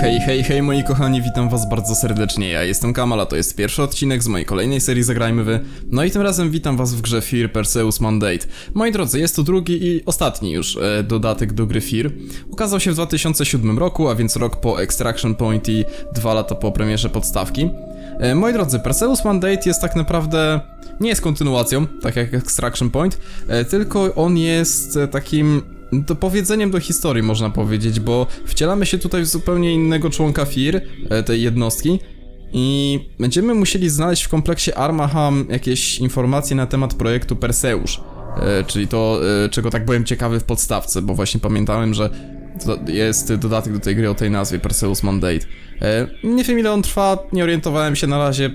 Hej, hej, hej moi kochani, witam was bardzo serdecznie, ja jestem Kamal, a to jest pierwszy odcinek z mojej kolejnej serii Zagrajmy Wy. No i tym razem witam was w grze Fear Perseus Mandate. Moi drodzy, jest to drugi i ostatni już e, dodatek do gry Fear. Ukazał się w 2007 roku, a więc rok po Extraction Point i dwa lata po premierze podstawki. E, moi drodzy, Perseus Mandate jest tak naprawdę... nie jest kontynuacją, tak jak Extraction Point, e, tylko on jest e, takim to powiedzeniem do historii można powiedzieć, bo wcielamy się tutaj w zupełnie innego członka FIR, e, tej jednostki i będziemy musieli znaleźć w kompleksie Armaham jakieś informacje na temat projektu Perseusz, e, czyli to, e, czego tak byłem ciekawy w podstawce, bo właśnie pamiętałem, że jest dodatek do tej gry o tej nazwie, Perseus Mandate. Nie wiem ile on trwa, nie orientowałem się na razie,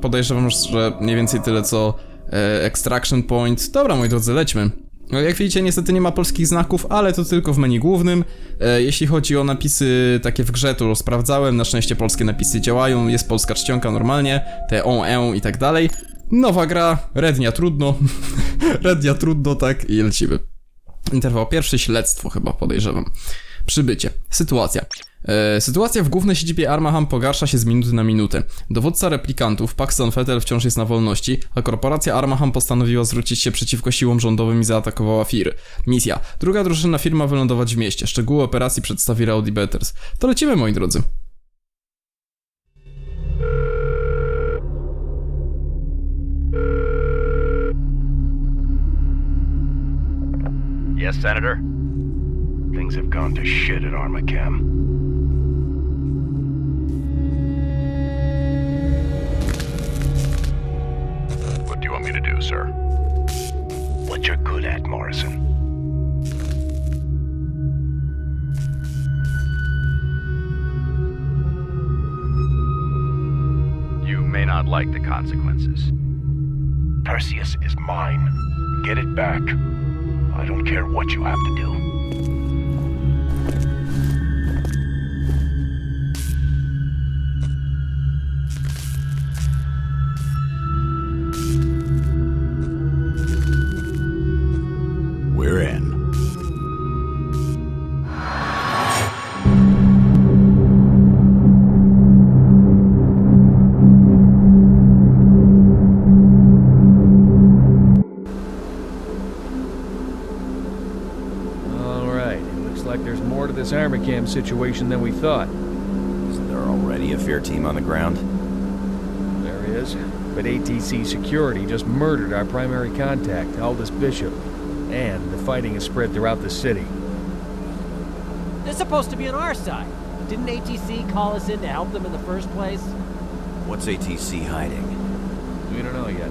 podejrzewam, że mniej więcej tyle co Extraction Point. Dobra, moi drodzy, lećmy. No, Jak widzicie, niestety nie ma polskich znaków, ale to tylko w menu głównym. E, jeśli chodzi o napisy takie w grze, to sprawdzałem. Na szczęście polskie napisy działają, jest polska czcionka normalnie, te on, e i tak dalej. Nowa gra, rednia trudno. rednia trudno, tak, i lecimy. Interwał pierwszy, śledztwo chyba podejrzewam. Przybycie. Sytuacja. E, sytuacja w głównej siedzibie Armaham pogarsza się z minuty na minutę. Dowódca replikantów, Paxton Fettel wciąż jest na wolności, a korporacja Armaham postanowiła zwrócić się przeciwko siłom rządowym i zaatakowała Fir. Misja. Druga drużyna firma wylądować w mieście. Szczegóły operacji przedstawi Rowdy Betters. To lecimy, moi drodzy. Yes, Senator? Things have gone to shit at Armacam. What do you want me to do, sir? What you're good at, Morrison. You may not like the consequences. Perseus is mine. Get it back. I don't care what you have to do. There's more to this Armacam situation than we thought. Isn't there already a fair team on the ground? There is. But ATC Security just murdered our primary contact, Aldous Bishop. And the fighting has spread throughout the city. They're supposed to be on our side. Didn't ATC call us in to help them in the first place? What's ATC hiding? We don't know yet.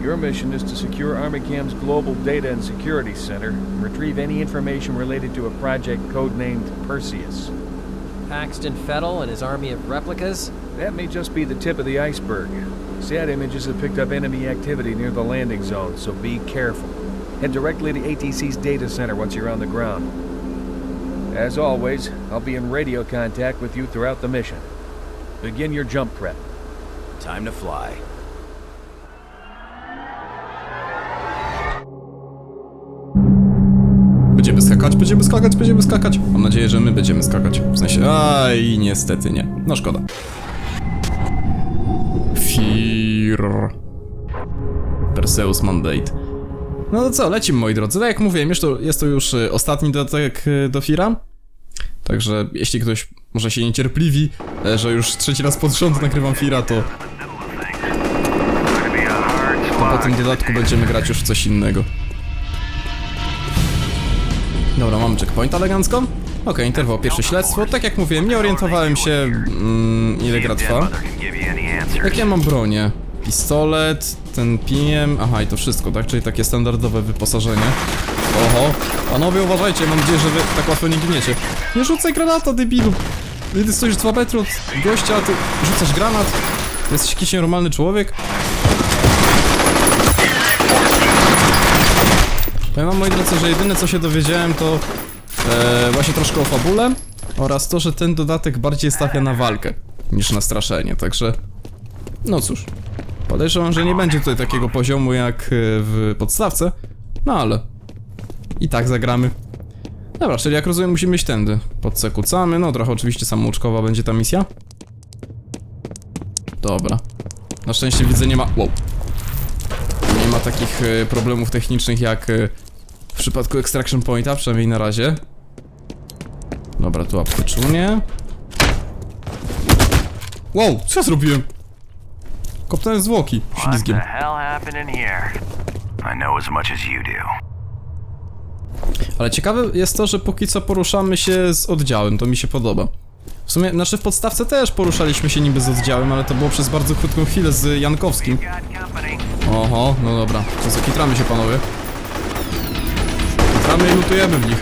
Your mission is to secure Armacam's Global Data and Security Center and retrieve any information related to a project codenamed Perseus. Paxton Fettel and his army of replicas? That may just be the tip of the iceberg. SAT images have picked up enemy activity near the landing zone, so be careful. Head directly to ATC's data center once you're on the ground. As always, I'll be in radio contact with you throughout the mission. Begin your jump prep. Time to fly. Skakać, będziemy skakać, będziemy skakać. Mam nadzieję, że my będziemy skakać. W sensie, aj, niestety nie. No szkoda. Fir. Perseus Mandate. No to co, lecimy moi drodzy. Tak jak mówiłem, już to, jest to już y, ostatni dodatek y, do Fira. Także jeśli ktoś może się niecierpliwi, e, że już trzeci raz pod rząd nagrywam Fira, to, to po tym dodatku będziemy grać już w coś innego. Dobra, mamy checkpoint elegancko. Okej, interwał pierwsze śledztwo. Tak jak mówiłem, nie orientowałem się mm, ile gra trwa. Jak ja mam bronię? Pistolet, ten PM... Aha, i to wszystko, tak? Czyli takie standardowe wyposażenie. Oho, panowie uważajcie, mam nadzieję, że wy tak łatwo nie giniecie. Nie rzucaj granata, debilu! Ty stoisz 2 metry od gościa, ty rzucasz granat? Jesteś jakiś normalny człowiek? Powiem wam, moi drodzy, że jedyne co się dowiedziałem to e, właśnie troszkę o fabule oraz to, że ten dodatek bardziej stawia na walkę niż na straszenie, także no cóż. Podejrzewam, że nie będzie tutaj takiego poziomu jak e, w podstawce, no ale i tak zagramy. Dobra, czyli jak rozumiem musimy iść tędy. Podsekucamy, no trochę oczywiście samouczkowa będzie ta misja. Dobra. Na szczęście widzę nie ma... Wow. Nie ma takich e, problemów technicznych jak e, przypadku Extraction Pointa, przynajmniej na razie. Dobra, tu apteczunie. Wow, co ja zrobiłem? Kopnąłem zwłoki ślizgiem. Ale ciekawe jest to, że póki co poruszamy się z oddziałem, to mi się podoba. W sumie, znaczy w podstawce też poruszaliśmy się niby z oddziałem, ale to było przez bardzo krótką chwilę z Jankowskim. Oho, no dobra, to co, kitramy się panowie. Kitramy i lutujemy w nich.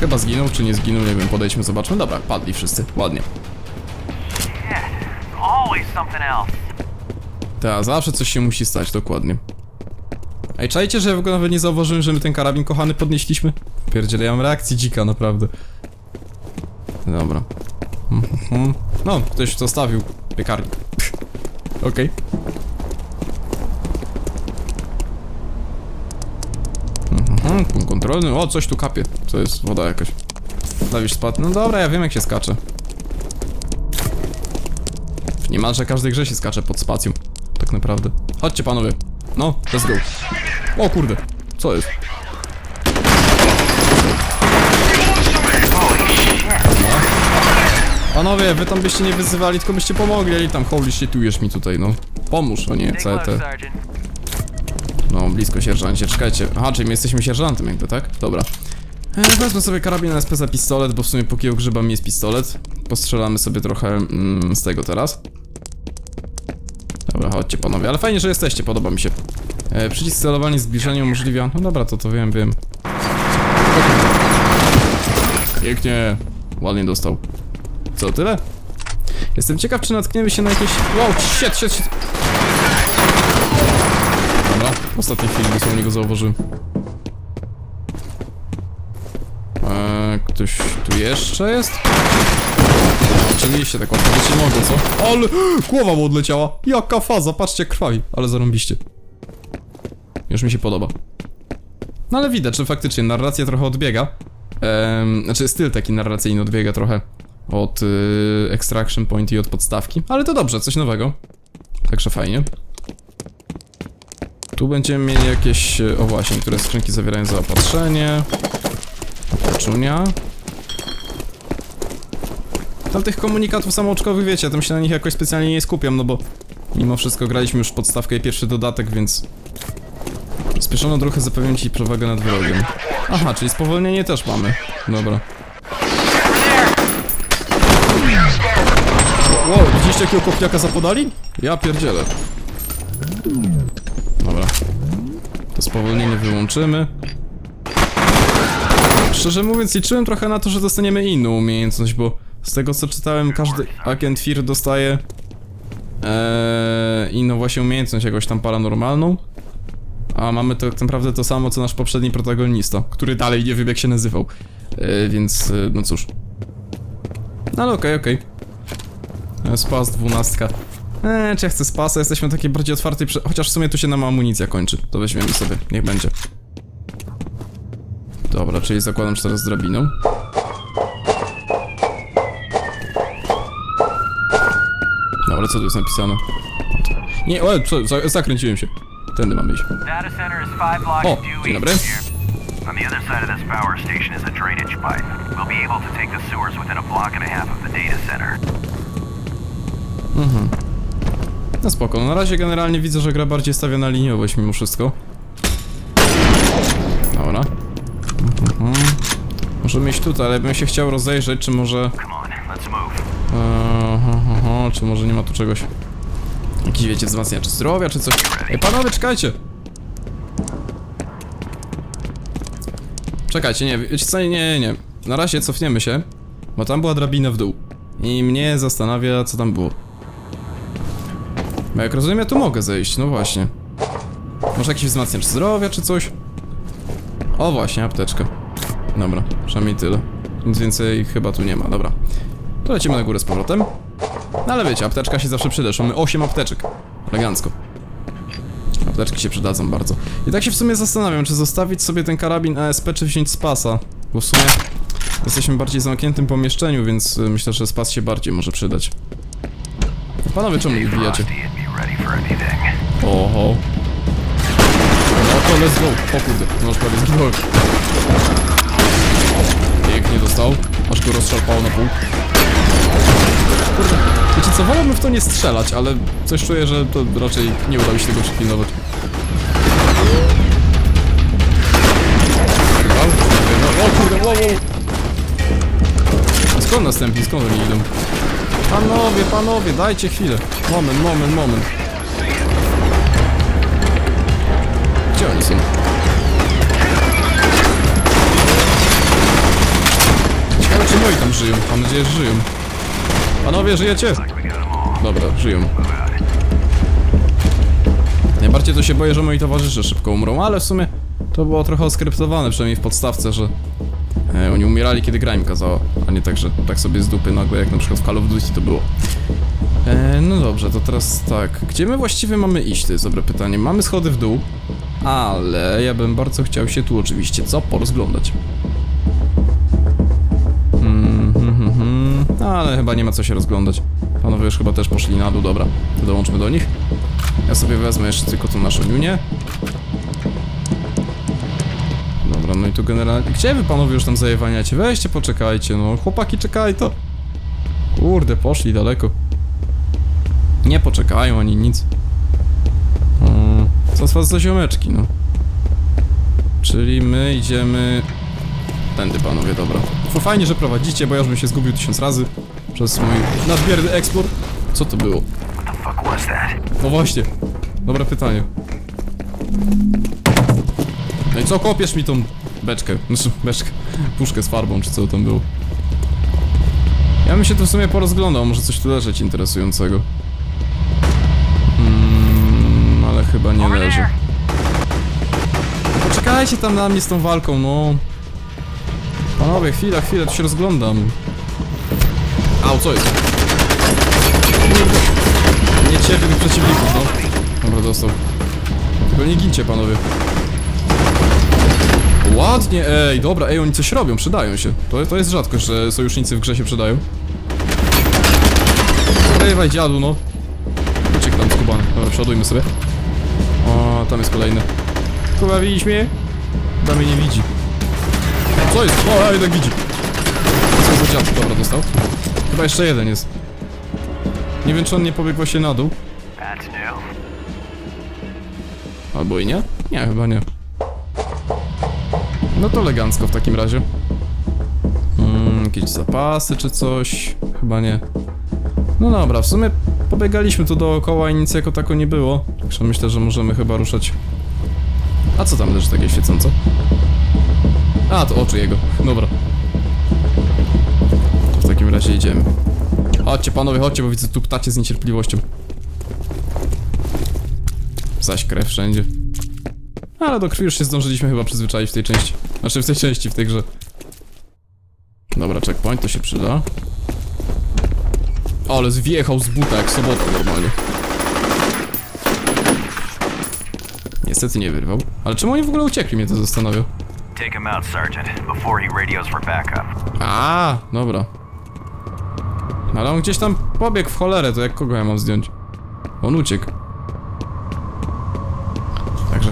Chyba zginął, czy nie zginął, nie wiem, podejdźmy, zobaczmy. Dobra, padli wszyscy, ładnie. Tak, zawsze coś się musi stać, dokładnie. Ej, czajcie, że ja w ogóle nawet nie zauważyłem, że my ten karabin kochany podnieśliśmy? Pierdziele, ja mam reakcji dzika, naprawdę. Dobra. Mhm. No, ktoś zostawił piekarnik. Okej. Mhm, punkt kontrolny. O, coś tu kapie. Co jest? Woda jakaś. Dawisz spadł. No dobra, ja wiem jak się skacze. W niemalże każdej grze się skacze pod spacją. Tak naprawdę. Chodźcie panowie. No, let's go. O kurde. Co jest? No. Panowie, wy tam byście nie wyzywali, tylko byście pomogli i tam holy shitujesz mi tutaj, no. Pomóż, a nie CT. No, blisko sierżancie, czekajcie. Aha, czyli my jesteśmy sierżantem jakby, tak? Dobra. E, wezmę sobie karabin SP za pistolet, bo w sumie póki ogrzebam jest pistolet. Postrzelamy sobie trochę mm, z tego teraz. Dobra, chodźcie panowie, ale fajnie, że jesteście, podoba mi się. E, przycisk celowania zbliżenia umożliwia... No dobra, to to wiem, wiem. Pięknie. Ładnie dostał. Co, tyle? Jestem ciekaw, czy natkniemy się na jakieś... Wow, shit, shit, shit. Dobra, w ostatniej chwili dosłownie go zauważyłem. Eee, ktoś tu jeszcze jest? Oczywiście, tak łatwo nie mogę, co? Ale głowa mu odleciała! Jaka faza, patrzcie, krwawi, ale zarąbiście. Już mi się podoba. No ale widać, że faktycznie narracja trochę odbiega. Ehm, znaczy styl taki narracyjny odbiega trochę od y, Extraction Point i od podstawki. Ale to dobrze, coś nowego. Także fajnie. Tu będziemy mieli jakieś, e, o właśnie, które skrzynki zawierają zaopatrzenie. Opatrzunia. Tam tych komunikatów samouczkowych, wiecie, tam się na nich jakoś specjalnie nie skupiam, no bo mimo wszystko graliśmy już podstawkę i pierwszy dodatek, więc... Spieszono trochę zapewnić ci przewagę nad wrogiem. Aha, czyli spowolnienie też mamy. Dobra. Wow, widzieliście jakiego kopniaka zapodali? Ja pierdzielę. Dobra. To spowolnienie wyłączymy. Szczerze mówiąc, liczyłem trochę na to, że dostaniemy inną umiejętność, bo z tego co czytałem, każdy agent FIR dostaje ee, inną właśnie umiejętność, jakąś tam paranormalną. A mamy tak naprawdę to samo, co nasz poprzedni protagonista, który dalej nie wiem jak się nazywał. E, więc, e, no cóż. No ale okej, okej. E, Spas dwunastka. Eee, czy ja chcę spasa? Jesteśmy takiej bardziej otwartej, prze... chociaż w sumie tu się nam amunicja kończy. To weźmiemy sobie, niech będzie. Dobra, czyli zakładam, że teraz drabiną. Dobra, co tu jest napisane? Nie, o, co, za, zakręciłem się. Tędy mamy iść. O, dzień dobry. On the other side of this power station is a drainage pipe. We'll be able to take the sewers within a block and a half of the data center. No spoko, no na razie generalnie widzę, że gra bardziej stawia na liniowość mimo wszystko. Dobra. Mhm. Możemy iść tutaj, ale bym się chciał rozejrzeć, czy może... Eee, ho, ho, ho, czy może nie ma tu czegoś... Jakiś, wiecie, wzmacniacz zdrowia, czy coś? Ej, panowie, czekajcie! Czekajcie, nie, wiecie co, nie, nie, nie. Na razie cofniemy się, bo tam była drabina w dół. I mnie zastanawia, co tam było. Bo jak rozumiem, ja tu mogę zejść, no właśnie. Może jakiś wzmacniacz zdrowia, czy coś? O, właśnie, apteczka. Dobra, przynajmniej tyle. Nic więcej chyba tu nie ma, dobra. To lecimy na górę z powrotem. No ale wiecie, apteczka się zawsze przyda. Mamy 8 apteczek. Elegancko. Apteczki się przydadzą bardzo. I tak się w sumie zastanawiam, czy zostawić sobie ten karabin ASP, czy wziąć spasa. Bo w sumie jesteśmy bardziej w zamkniętym pomieszczeniu, więc y, myślę, że spas się bardziej może przydać. Panowie, czemu nie wbijacie? Oho. No to let's go. O kurde, no prawie zginąłem. Pięknie dostał. Aż go rozszarpało na pół. Kurde, wiecie co, wolałbym w to nie strzelać, ale coś czuję, że to raczej nie uda mi się tego przypilnować. Wyrwał. O kurde, wow, wow. A skąd następni? Skąd oni idą? Panowie, panowie, dajcie chwilę. Moment, moment, moment. Gdzie oni są? Ciekawe czy moi tam żyją. Mam nadzieję, że żyją. Panowie, żyjecie? Dobra, żyją. Najbardziej to się boję, że moi towarzysze szybko umrą, ale w sumie to było trochę oskryptowane, przynajmniej w podstawce, że e, oni umierali kiedy gra im kazała, a nie tak, że tak sobie z dupy nagle, jak na przykład w Call of Duty to było. E, no dobrze, to teraz tak. Gdzie my właściwie mamy iść? To jest dobre pytanie. Mamy schody w dół, ale ja bym bardzo chciał się tu oczywiście co porozglądać. Hmm, hmm, hmm. Ale chyba nie ma co się rozglądać. Panowie już chyba też poszli na dół, dobra. To dołączmy do nich. Ja sobie wezmę jeszcze tylko tą naszą niunię. No i tu generalnie... Gdzie wy panowie już tam zajewaniacie? Weźcie, poczekajcie, no. Chłopaki, czekaj to. Kurde, poszli daleko. Nie poczekają ani nic. Mm, Co z was za ziomeczki, no. Czyli my idziemy... Tędy, panowie, dobra. Fajnie, że prowadzicie, bo ja już bym się zgubił tysiąc razy przez mój nadmierny eksplor. Co to było? No właśnie. Dobre pytanie. No i co, kopiesz mi tą beczkę? Znaczy, beczkę. Puszkę z farbą, czy co tam było. Ja bym się tu w sumie porozglądał, może coś tu leżeć interesującego. Mm, ale chyba nie leży. Poczekajcie tam na mnie z tą walką, no. Panowie, chwila, chwilę, tu się rozglądam. Au, co jest? Nie cierpię tych przeciwników, no. Dobra, dostał. Tylko nie gincie, panowie. Ładnie, ej, dobra, ej, oni coś robią, przydają się. To, to jest rzadkość, że sojusznicy w grze się przydają. Rejwaj dziadu, no. Uciekł tam skubany. Dobra, przodujmy sobie. O, tam jest kolejny. Kuba, widzisz mnie? Chyba mnie nie widzi. Co jest? O, a jednak widzi. Co za dziad? Dobra, dostał. Chyba jeszcze jeden jest. Nie wiem, czy on nie pobiegł właśnie na dół. Albo i nie? Nie, chyba nie. No to elegancko w takim razie. Mm, jakieś zapasy czy coś? Chyba nie. No dobra, w sumie pobiegaliśmy tu dookoła i nic jako tako nie było. Także myślę, że możemy chyba ruszać. A co tam leży takie świecące? A, to oczy jego. Dobra. W takim razie idziemy. Chodźcie panowie, chodźcie, bo widzę tu ptacie z niecierpliwością. Zaś krew wszędzie. Ale do krwi już się zdążyliśmy chyba przyzwyczaić w tej części. Znaczy w tej części, w tej grze. Dobra, checkpoint, to się przyda. Ale zwiechał z buta jak sobota normalnie. Niestety nie wyrwał. Ale czemu oni w ogóle uciekli, mnie to zastanawia. Take him out, Sergeant, before he radios for backup. A, dobra. Ale on gdzieś tam pobiegł w cholerę, to jak kogo ja mam zdjąć? On uciekł.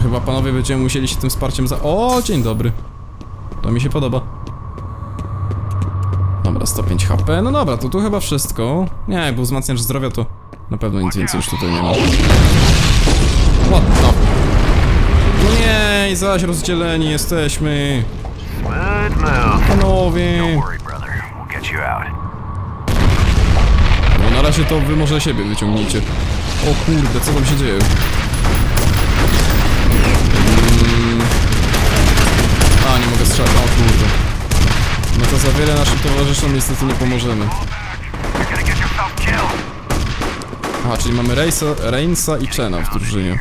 Chyba panowie będziemy musieli się tym wsparciem za... O, dzień dobry. To mi się podoba. Dobra, 105 HP. No dobra, to tu chyba wszystko. Nie, był wzmacniacz zdrowia, to na pewno nic więcej już tutaj nie ma. What the... No nie, zaś rozdzieleni jesteśmy. Panowie. No na razie to wy może siebie wyciągnijcie. O kurde, co tam się dzieje? A, nie mogę strzelać. O kurde. No to za wiele naszym towarzyszom niestety nie pomożemy. Aha, czyli mamy Reinsa, Reinsa i Chena w drużynie.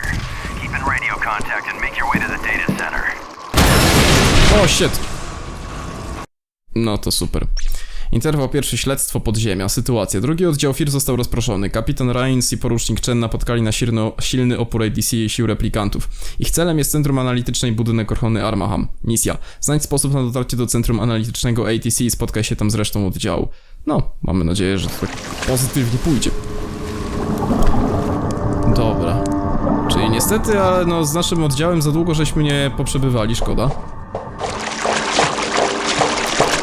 O, shit! No to super. Interwał pierwszy śledztwo podziemia, sytuacja. Drugi oddział FIR został rozproszony. Kapitan Rains i porucznik Chen napotkali na silno, silny opór ADC i sił replikantów. Ich celem jest centrum analityczne i budynek ochrony Armaham. Misja. Znajdź sposób na dotarcie do centrum analitycznego ATC i spotkaj się tam z resztą oddziału. No, mamy nadzieję, że to tak pozytywnie pójdzie. Dobra. Czyli niestety, ale no z naszym oddziałem za długo żeśmy nie poprzebywali, szkoda.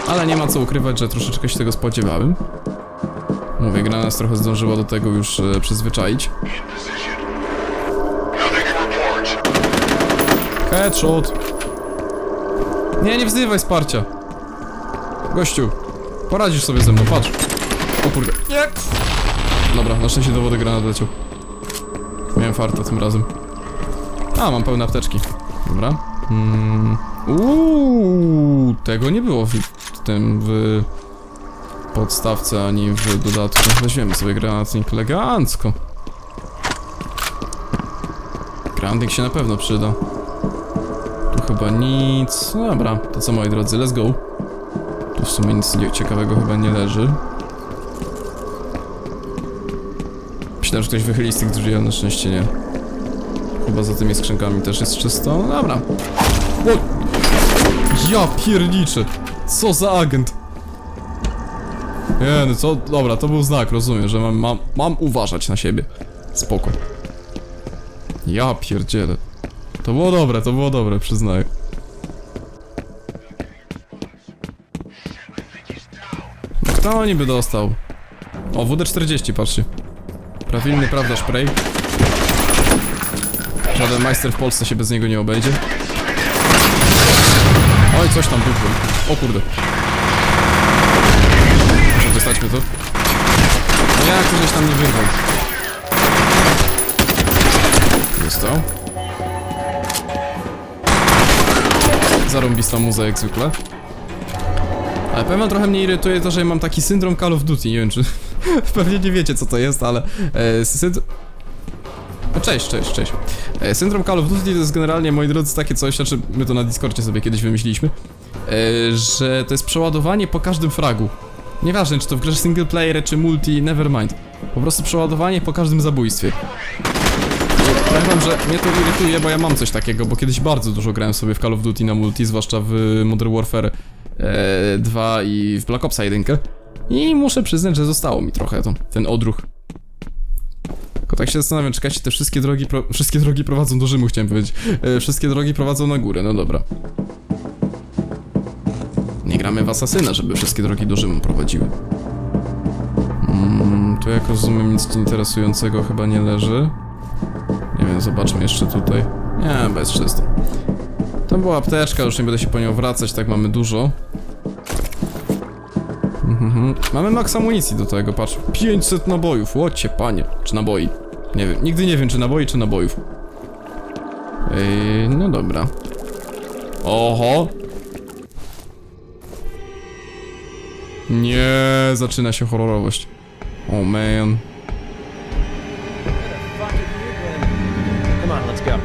Ale nie ma co ukrywać, że troszeczkę się tego spodziewałem. Mówię, gra nas trochę zdążyła do tego już e, przyzwyczaić. Headshot! Nie, nie wzywaj wsparcia! Gościu, poradzisz sobie ze mną, patrz. O kurde. Nie! Dobra, na szczęście do wody granat leciał. Miałem farta tym razem. A, mam pełne apteczki. Dobra. Mm. Uuu, tego nie było w, tym, w podstawce, ani w dodatku. Weźmiemy sobie granatnik elegancko. Granatnik się na pewno przyda. Tu chyba nic. No dobra, to co moi drodzy, let's go. Tu w sumie nic ciekawego chyba nie leży. Myślałem, że ktoś wychyli z tych drzwi, ale na szczęście nie. Chyba za tymi skrzynkami też jest czysto. No dobra. O! Ja pierniczę! Co za agent! Nie, no co? Dobra, to był znak, rozumiem, że mam, mam, mam uważać na siebie. Spoko. Ja pierdzielę. To było dobre, to było dobre, przyznaję. No Kto niby dostał? O, WD-40, patrzcie. Prawilny, prawda, spray? Żaden majster w Polsce się bez niego nie obejdzie. Oj, coś tam buchło. O kurde. Muszę dostaćmy to. No jak to tam nie wyrwał? Dostał. Zarąbista muza jak zwykle. Ale powiem wam, trochę mnie irytuje to, że mam taki syndrom Call of Duty, nie wiem czy... Pewnie nie wiecie co to jest, ale... E, synd... No, Cześć, cześć, cześć. E, Syndrom Call of Duty to jest generalnie, moi drodzy, takie coś, znaczy my to na Discordzie sobie kiedyś wymyśliliśmy, e, że to jest przeładowanie po każdym fragu. Nieważne, czy to w grze single player, czy multi, nevermind. Po prostu przeładowanie po każdym zabójstwie. Powiem wam, że mnie to irytuje, bo ja mam coś takiego, bo kiedyś bardzo dużo grałem sobie w Call of Duty na multi, zwłaszcza w Modern Warfare e, 2 i w Black Opsa 1. I muszę przyznać, że zostało mi trochę to, ten odruch. Tak się zastanawiam, czekajcie, te wszystkie drogi, wszystkie drogi prowadzą do Rzymu, chciałem powiedzieć. E, wszystkie drogi prowadzą na górę, no dobra. Nie gramy w Asasyna, żeby wszystkie drogi do Rzymu prowadziły. Mm, tu jak rozumiem nic interesującego chyba nie leży. Nie wiem, zobaczmy jeszcze tutaj. Nie, bez czysto. To była apteczka, już nie będę się po nią wracać, tak mamy dużo. Mhm. Mamy maks amunicji do tego, patrz. 500 nabojów, łocie panie. Czy naboi? Nie wiem, nigdy nie wiem czy naboi, czy nabojów. Ej, no dobra. Oho! Nie, zaczyna się horrorowość. Oh man. Come on, let's go.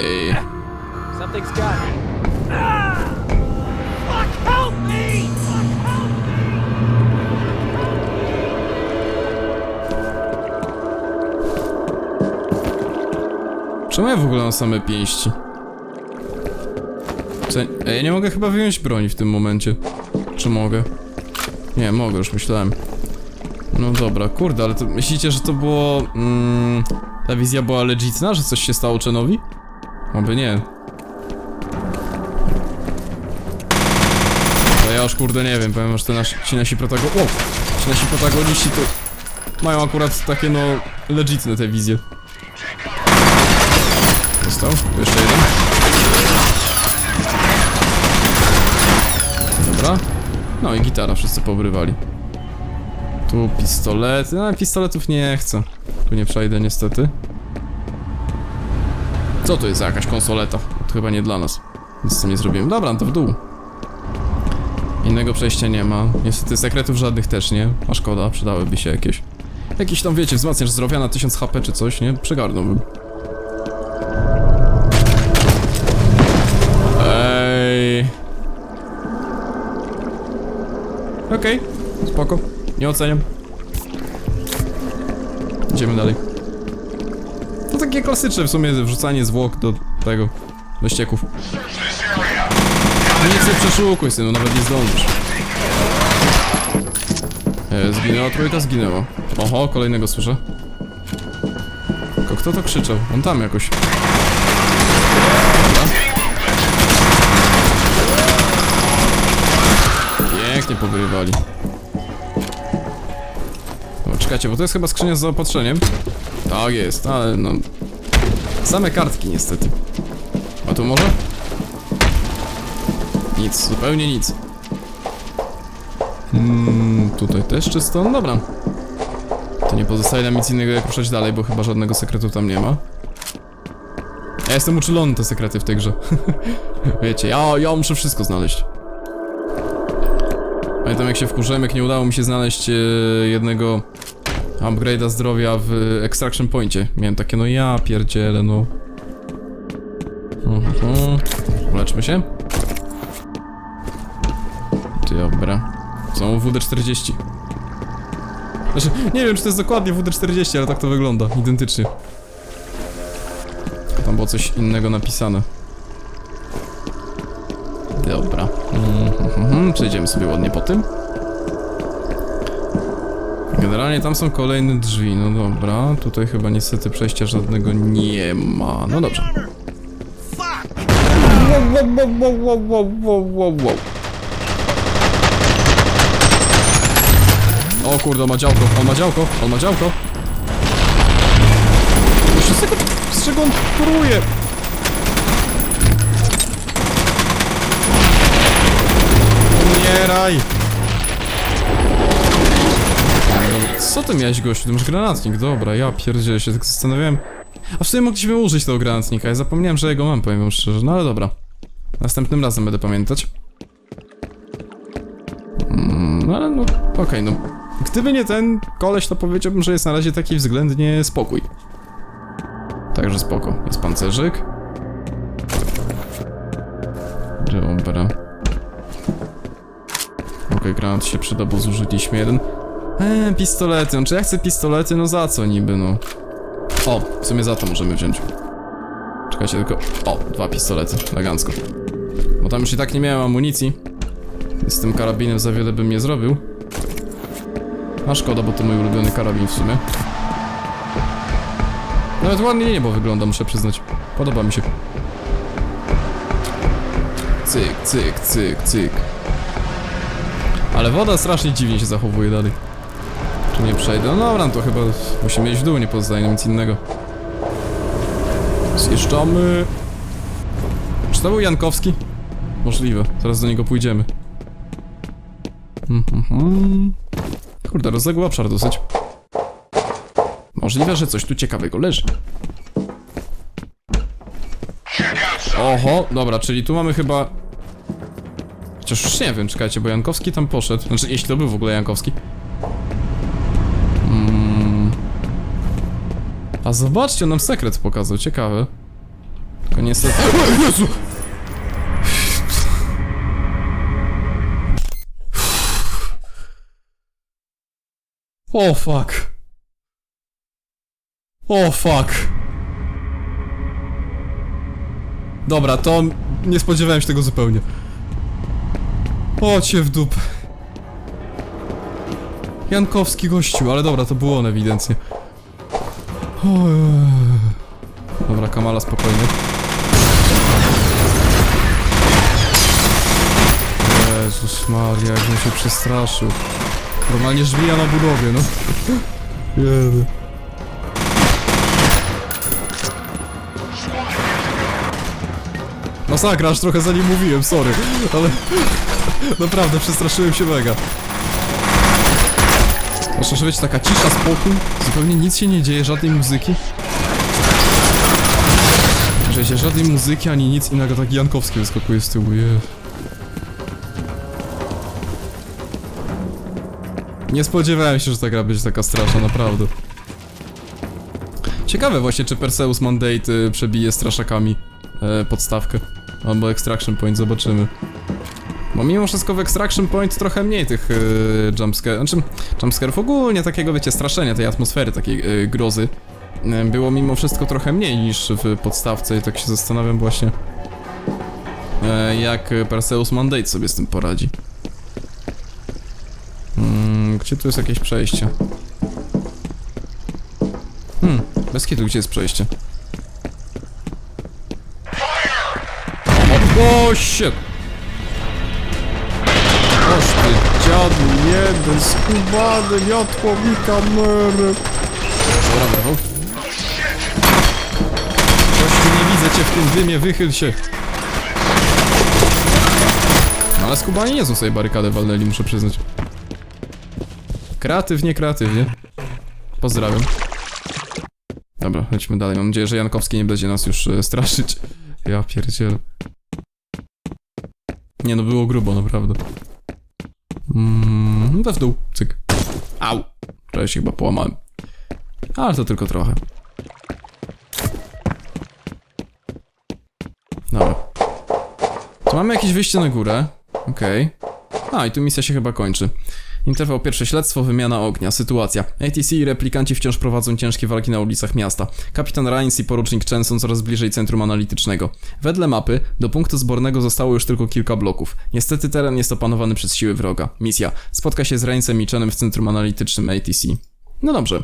Ej. Something's got me. Czemu ja w ogóle mam same pięści? Co? Ej, ja nie mogę chyba wyjąć broni w tym momencie. Czy mogę? Nie, mogę, już myślałem. No dobra, kurde, ale to myślicie, że to było... Mm, ta wizja była legitna, że coś się stało Chenowi? Oby nie. To ja już kurde nie wiem, powiem, że te nasi, ci nasi protagoniści... O! Ci nasi protagoniści to... Mają akurat takie no... legitne te wizje. Został. Tu jeszcze jeden. Dobra. No i gitara wszyscy poobrywali. Tu pistolet. No, pistoletów nie chcę. Tu nie przejdę niestety. Co to jest za jakaś konsoleta? To chyba nie dla nas. Nic z tym nie zrobiłem. Dobra, to w dół. Innego przejścia nie ma. Niestety sekretów żadnych też nie. A szkoda, przydałyby się jakieś. Jakiś tam, wiecie, wzmacniacz zdrowia na 1000 HP czy coś, nie? Przegarnąłbym. Okej, spoko. Nie oceniam. Idziemy dalej. To takie klasyczne w sumie wrzucanie zwłok do tego, do ścieków. No nie chcę przeszukuj synu, nawet nie zdążysz. E, zginęła trójka, zginęło. Oho, kolejnego słyszę. Tylko kto to krzyczał? On tam jakoś. Dobra. Pięknie powyrywali. O, czekajcie, bo to jest chyba skrzynia z zaopatrzeniem. Tak jest, ale no... Same kartki niestety. A tu może? Nic, zupełnie nic. Mm, tutaj też czysto, no dobra. To nie pozostaje nam nic innego jak ruszać dalej, bo chyba żadnego sekretu tam nie ma. Ja jestem uczulony te sekrety w tej grze. Wiecie, ja, ja muszę wszystko znaleźć. Pamiętam jak się wkurzyłem, jak nie udało mi się znaleźć e, jednego upgrade'a zdrowia w Extraction Pointie. Miałem takie, no ja pierdzielę, no. Mhm. Leczmy się. Dobra. Są WD-40. Znaczy, nie wiem czy to jest dokładnie WD-40, ale tak to wygląda, identycznie. Tam było coś innego napisane. Przejdziemy sobie ładnie po tym. Generalnie tam są kolejne drzwi, no dobra. Tutaj chyba niestety przejścia żadnego nie ma. No dobrze. Wow, wow, wow, wow, wow, wow. O kurde, on ma działko, on ma działko, on ma działko. Jeszcze z tego, z czego on pruje? Umieraj! Co ty miałeś, gościu? Ty masz granatnik, dobra, ja pierdzielę się, tak zastanawiałem. A w sumie mogliśmy użyć tego granatnika, ja zapomniałem, że jego mam, powiem wam szczerze, no ale dobra. Następnym razem będę pamiętać. Mm, no ale no, okej, no. Gdyby nie ten koleś, to powiedziałbym, że jest na razie taki względnie spokój. Także spoko. Jest pancerzyk. Dobra. Okej, granat się przyda, bo zużyliśmy jeden. Eee, pistolety. No czy ja chcę pistolety? No za co niby, no? O, w sumie za to możemy wziąć. Czekajcie tylko... O, dwa pistolety. Elegancko. Bo tam już i tak nie miałem amunicji. Z tym karabinem za wiele bym nie zrobił. A szkoda, bo to mój ulubiony karabin w sumie. Nawet ładnie niebo wygląda, muszę przyznać. Podoba mi się. Cyk, cyk, cyk, cyk. Ale woda strasznie dziwnie się zachowuje dalej. Tu nie przejdę. No dobra, no to chyba musimy iść w dół, nie pozostaje nam nic innego. Zjeżdżamy. Czy to był Jankowski? Możliwe, zaraz do niego pójdziemy. Mhm. Kurde, rozległy obszar dosyć. Możliwe, że coś tu ciekawego leży. Oho, dobra, czyli tu mamy chyba... Chociaż już nie wiem, czekajcie, bo Jankowski tam poszedł. Znaczy, jeśli to był w ogóle Jankowski. Mm. A zobaczcie, on nam sekret pokazał, ciekawe. Tylko niestety... O, Jezu! O fuck. O fuck. Dobra, to nie spodziewałem się tego zupełnie. O w dup. Jankowski gościu, ale dobra, to było on ewidentnie. Dobra, Kamala spokojnie. Jezus Maria, jak on się przestraszył. Normalnie żwija na budowie, no. Jedy. Masakra, aż trochę za nim mówiłem, sorry, ale naprawdę przestraszyłem się mega. Proszę, że taka cisza, spokój, zupełnie nic się nie dzieje, żadnej muzyki. Że się żadnej muzyki ani nic i nagle taki Jankowski wyskakuje z tyłu, je. Nie spodziewałem się, że ta gra będzie taka straszna, naprawdę. Ciekawe właśnie, czy Perseus Mandate y, przebije straszakami e, podstawkę. Albo Extraction Point, zobaczymy. Bo mimo wszystko w Extraction Point trochę mniej tych yy, jumpscare, znaczy jumpscare'ów ogólnie takiego, wiecie, straszenia, tej atmosfery, takiej yy, grozy yy, było mimo wszystko trochę mniej niż w podstawce i tak się zastanawiam właśnie yy, jak Perseus Mandate sobie z tym poradzi. Mm, gdzie tu jest jakieś przejście? Hmm, bez kitu, gdzie jest przejście? O, o shit! Dziadu, jeden, skubany, miotło mi kamerę. Dobra, brawo. Gościu, nie widzę cię w tym dymie, wychyl się. No ale skubani nie są sobie barykadę walnęli, muszę przyznać. Kreatywnie, kreatywnie. Pozdrawiam. Dobra, lecimy dalej. Mam nadzieję, że Jankowski nie będzie nas już e, straszyć. Ja pierdzielę. Nie no, było grubo, naprawdę. Mm, we w dół, cyk. Au! Prawie się chyba połamałem. Ale to tylko trochę. Dobra. Tu mamy jakieś wyjście na górę. Okej. A, i tu misja się chyba kończy. Interwał pierwsze śledztwo, wymiana ognia, sytuacja. ATC i replikanci wciąż prowadzą ciężkie walki na ulicach miasta. Kapitan Rhines i porucznik Chen są coraz bliżej centrum analitycznego. Wedle mapy, do punktu zbornego zostało już tylko kilka bloków. Niestety teren jest opanowany przez siły wroga. Misja. Spotka się z Rhinesem i Chenem w centrum analitycznym ATC. No dobrze.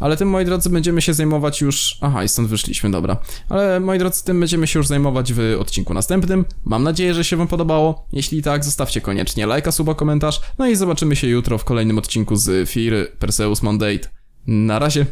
Ale tym, moi drodzy, będziemy się zajmować już... Aha, i stąd wyszliśmy, dobra. Ale, moi drodzy, tym będziemy się już zajmować w odcinku następnym. Mam nadzieję, że się wam podobało. Jeśli tak, zostawcie koniecznie lajka, suba, komentarz. No i zobaczymy się jutro w kolejnym odcinku z Fear Perseus Mandate. Na razie.